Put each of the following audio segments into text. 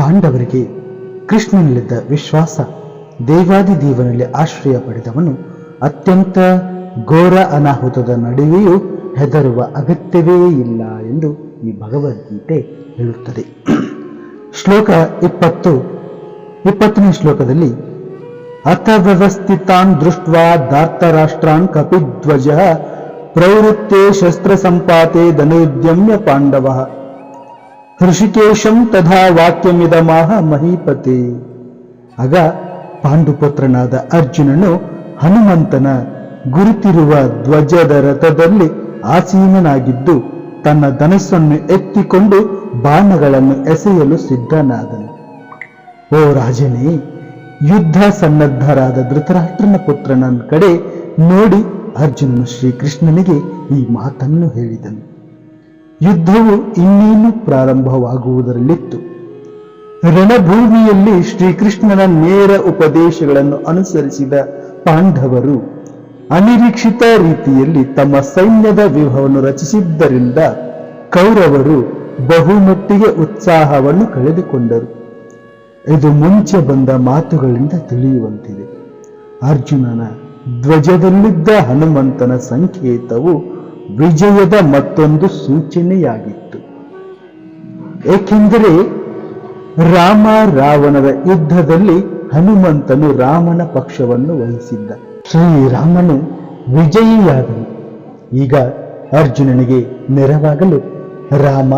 ಪಾಂಡವರಿಗೆ ಕೃಷ್ಣನಲ್ಲಿದ್ದ ವಿಶ್ವಾಸ ದೇವಾದಿ ದೇವನಲ್ಲಿ ಆಶ್ರಯ ಪಡೆದವನು ಅತ್ಯಂತ ಘೋರ ಅನಾಹುತದ ನಡುವೆಯೂ ಹೆದರುವ ಅಗತ್ಯವೇ ಇಲ್ಲ ಎಂದು ಈ ಭಗವದ್ಗೀತೆ ಹೇಳುತ್ತದೆ. ಶ್ಲೋಕ ಇಪ್ಪತ್ತು, ಇಪ್ಪತ್ತನೇ ಶ್ಲೋಕದಲ್ಲಿ ಅಥವ್ಯವಸ್ಥಿತಾನ್ ದೃಷ್ಟ್ವಾ ಧಾರ್ತರಾಷ್ಟ್ರಾನ್ ಕಪಿಧ್ವಜ ಪ್ರವೃತ್ತೆ ಶಸ್ತ್ರ ಸಂಪಾತೆ ಧನುದ್ಯಮ್ಯ ಪಾಂಡವ ಹೃಷಿಕೇಶಂ ತಥಾ ವಾಕ್ಯಮಿದಮಾಹ ಮಹೀಪತಿ. ಆಗ ಪಾಂಡುಪುತ್ರನಾದ ಅರ್ಜುನನು ಹನುಮಂತನ ಗುರುತಿರುವ ಧ್ವಜದ ರಥದಲ್ಲಿ ಆಸೀನನಾಗಿದ್ದು ತನ್ನ ಧನಸ್ಸನ್ನು ಎತ್ತಿಕೊಂಡು ಬಾಣಗಳನ್ನು ಎಸೆಯಲು ಸಿದ್ಧನಾದನು. ಓ ರಾಜನೇ, ಯುದ್ಧ ಸನ್ನದ್ಧರಾದ ಧೃತರಾಷ್ಟ್ರನ ಪುತ್ರನ ಕಡೆ ನೋಡಿ ಅರ್ಜುನನು ಶ್ರೀಕೃಷ್ಣನಿಗೆ ಈ ಮಾತನ್ನು ಹೇಳಿದನು. ಯುದ್ಧವು ಇನ್ನೇನು ಪ್ರಾರಂಭವಾಗುವುದರಲ್ಲಿತ್ತು. ರಣಭೂಮಿಯಲ್ಲಿ ಶ್ರೀಕೃಷ್ಣನ ನೇರ ಉಪದೇಶಗಳನ್ನು ಅನುಸರಿಸಿದ ಪಾಂಡವರು ಅನಿರೀಕ್ಷಿತ ರೀತಿಯಲ್ಲಿ ತಮ್ಮ ಸೈನ್ಯದ ವ್ಯೂಹವನ್ನು ರಚಿಸಿದ್ದರಿಂದ ಕೌರವರು ಬಹುಮಟ್ಟಿಗೆ ಉತ್ಸಾಹವನ್ನು ಕಳೆದುಕೊಂಡರು. ಇದು ಮುಂಚೆ ಬಂದ ಮಾತುಗಳಿಂದ ತಿಳಿಯುವಂತಿದೆ. ಅರ್ಜುನನ ಧ್ವಜದಲ್ಲಿದ್ದ ಹನುಮಂತನ ಸಂಕೇತವು ವಿಜಯದ ಮತ್ತೊಂದು ಸೂಚನೆಯಾಗಿತ್ತು. ಏಕೆಂದರೆ ರಾಮ ರಾವಣರ ಯುದ್ಧದಲ್ಲಿ ಹನುಮಂತನು ರಾಮನ ಪಕ್ಷವನ್ನು ವಹಿಸಿದ್ದ. ಶ್ರೀರಾಮನು ವಿಜಯಿಯಾದನು. ಈಗ ಅರ್ಜುನನಿಗೆ ನೆರವಾಗಲು ರಾಮ,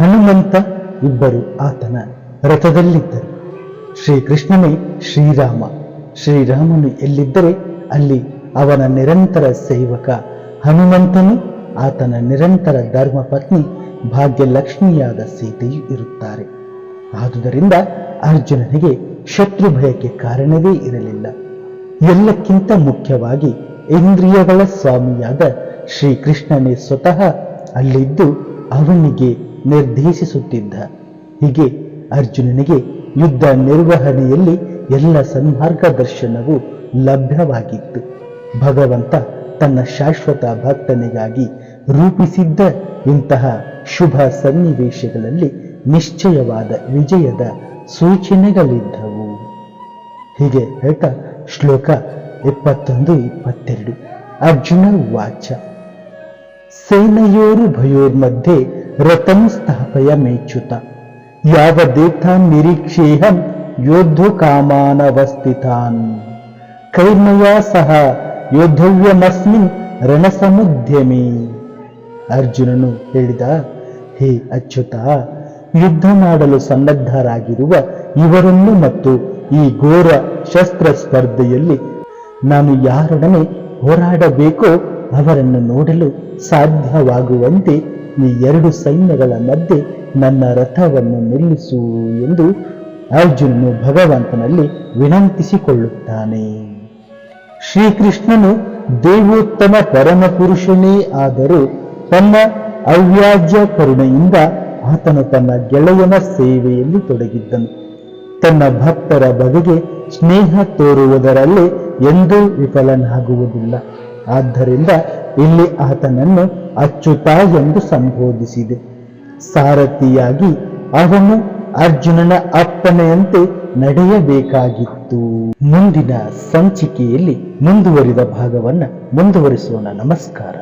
ಹನುಮಂತ ಇಬ್ಬರು ಆತನ ರಥದಲ್ಲಿದ್ದರು. ಶ್ರೀಕೃಷ್ಣನೇ ಶ್ರೀರಾಮ, ಶ್ರೀರಾಮನು ಎಲ್ಲಿದ್ದರೆ ಅಲ್ಲಿ ಅವನ ನಿರಂತರ ಸೇವಕ ಹನುಮಂತನು ಆತನ ನಿರಂತರ ಧರ್ಮಪತ್ನಿ ಭಾಗ್ಯಲಕ್ಷ್ಮಿಯಾದ ಸೀತೆಯು ಇರುತ್ತಾರೆ. ಆದುದರಿಂದ ಅರ್ಜುನನಿಗೆ ಶತ್ರು ಭಯಕ್ಕೆ ಕಾರಣವೇ ಇರಲಿಲ್ಲ. ಎಲ್ಲಕ್ಕಿಂತ ಮುಖ್ಯವಾಗಿ ಇಂದ್ರಿಯಗಳ ಸ್ವಾಮಿಯಾದ ಶ್ರೀಕೃಷ್ಣನೇ ಸ್ವತಃ ಅಲ್ಲಿದ್ದು ಅವನಿಗೆ ನಿರ್ದೇಶಿಸುತ್ತಿದ್ದ. ಹೀಗೆ ಅರ್ಜುನನಿಗೆ ಯುದ್ಧ ನಿರ್ವಹಣೆಯಲ್ಲಿ ಎಲ್ಲ ಸನ್ಮಾರ್ಗ ದರ್ಶನವು ಲಭ್ಯವಾಗಿತ್ತು. ಭಗವಂತ ತನ್ನ ಶಾಶ್ವತ ಭಕ್ತನಿಗಾಗಿ ರೂಪಿಸಿದ್ದ ಇಂತಹ ಶುಭ ಸನ್ನಿವೇಶಗಳಲ್ಲಿ ನಿಶ್ಚಯವಾದ ವಿಜಯದ ಸೂಚನೆಗಳಿದ್ದವು. ಹೀಗೆ ಹೇಳ್ತಾ ಶ್ಲೋಕ ಇಪ್ಪತ್ತೊಂದು ಇಪ್ಪತ್ತೆರಡು. ಅರ್ಜುನ ವಾಚ. ಸೈನಯೋರು ಭಯೋರ್ ಮಧ್ಯೆ ರಥಂ ಸ್ಥಾಪಯ ಮೇಚ್ಯುತ. ಯಾವ ಯಾವದೇತಾನ್ ನಿರೀಕ್ಷೇಹಂ ಯೋಧು ಕಾಮಾನವಸ್ಥಿತಾನ್. ಕೈಮಯ ಸಹ ಯೋದ್ಧವ್ಯಮಸ್ಮಿನ್ ರಣಸಮುದ್ಯಮಿ. ಅರ್ಜುನನು ಹೇಳಿದ, ಹೇ ಅಚ್ಯುತ, ಯುದ್ಧ ಮಾಡಲು ಸನ್ನದ್ಧರಾಗಿರುವ ಇವರನ್ನು ಮತ್ತು ಈ ಘೋರ ಶಸ್ತ್ರ ಸ್ಪರ್ಧೆಯಲ್ಲಿ ನಾನು ಯಾರೊಡನೆ ಹೋರಾಡಬೇಕೋ ಅವರನ್ನು ನೋಡಲು ಸಾಧ್ಯವಾಗುವಂತೆ ಈ ಎರಡು ಸೈನ್ಯಗಳ ಮಧ್ಯೆ ನನ್ನ ರಥವನ್ನು ನಿಲ್ಲಿಸು ಎಂದು ಅರ್ಜುನನು ಭಗವಂತನಲ್ಲಿ ವಿನಂತಿಸಿಕೊಳ್ಳುತ್ತಾನೆ. ಶ್ರೀಕೃಷ್ಣನು ದೇವೋತ್ತಮ ಪರಮಪುರುಷನೇ ಆದರೂ ತನ್ನ ಅವ್ಯಾಜ್ಯ ಕರುಣೆಯಿಂದ ಆತನು ತನ್ನ ಗೆಳೆಯನ ಸೇವೆಯಲ್ಲಿ ತೊಡಗಿದ್ದನು. ತನ್ನ ಭಕ್ತರ ಬಗೆಗೆ ಸ್ನೇಹ ತೋರುವುದರಲ್ಲಿ ಎಂದೂ ವಿಫಲನಾಗುವುದಿಲ್ಲ. ಆದ್ದರಿಂದ ಇಲ್ಲಿ ಆತನನ್ನು ಅಚ್ಯುತ ಎಂದು ಸಂಬೋಧಿಸಿದೆ. ಸಾರಥಿಯಾಗಿ ಅವನು ಅರ್ಜುನನ ಅಪ್ಪಣೆಯಂತೆ ನಡೆಯಬೇಕಾಗಿತ್ತು. ಮುಂದಿನ ಸಂಚಿಕೆಯಲ್ಲಿ ಮುಂದುವರಿದ ಭಾಗವನ್ನ ಮುಂದುವರಿಸೋಣ. ನಮಸ್ಕಾರ.